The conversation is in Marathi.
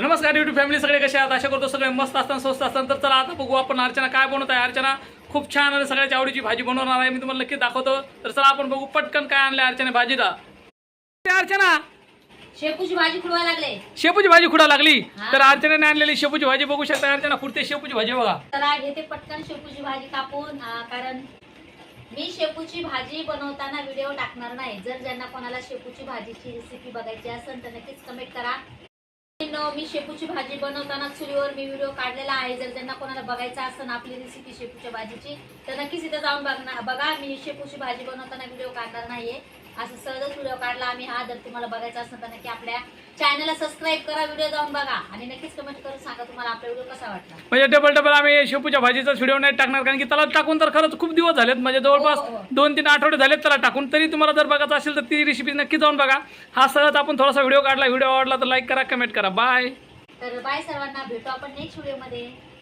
नमस्कार युट्यूब फॅमिली सगळे कसे आहात? आशा करतो सगळे मस्त असताना स्वस्त असताना. तर चला आता बघू आपण अर्चना काय बनवत आहे अर्चना खूप छान आणि सगळ्याच्या आवडीची भाजी बनवणार आहे. मी तुम्हाला नक्की दाखवतो. तर चला आपण बघू पटकन काय आणलं अर्चना भाजीला. अर्चना! शेपूची भाजी खुडवा लागले. शेपूची भाजी खुडा लागली. तर अर्चनाने आणलेली शेपूची भाजी बघू शकता. अर्चना खुडते शेपूची भाजी बघा. तर घेते पटकन शेपूची भाजी कापून. कारण मी शेपूची भाजी बनवताना व्हिडिओ टाकणार नाही. जर ज्यांना कोणाला शेपूची भाजीची रेसिपी बघायची असेल तर नक्कीच कमेंट करा. मित्रांनो, मी शेपूची भाजी बनवताना चुलीवर मी व्हिडिओ काढलेला आहे. जर ज्यांना कोणाला बघायचा असेल आपली रेसिपी शेपूच्या भाजीची तर नक्कीच इथं जाऊन बघणार बघा मी शेपूची भाजी बनवताना व्हिडिओ काढणार नाहीये. असं सहजच व्हिडिओ काढला आम्ही. हा जर तुम्हाला बघायचा असेल तर नक्की आपल्या चॅनलला सबस्क्राईब करा व्हिडिओ जाऊन बघा. आणि नक्कीच कमेंट करून सांगा तुम्हाला आपला व्हिडिओ कसा वाटला. म्हणजे डबल डबल आम्ही शेपूच्या भाजीचा व्हिडिओ नाही टाकणार कारण की त्याला टाकून तर खरंच खूप दिवस झालेत. म्हणजे जवळपास हो, हो. दोन तीन आठवडे झालेत त्याला टाकून. तरी तुम्हाला जर बघायचं असेल तर ती रेसिपी नक्की जाऊन बघा. हा सहज आपण थोडासा व्हिडिओ काढला. व्हिडिओ आवडला तर लाईक करा कमेंट करा. बाय तर बाय सर्वांना. भेटू आपण नेक्स्ट व्हिडिओमध्ये.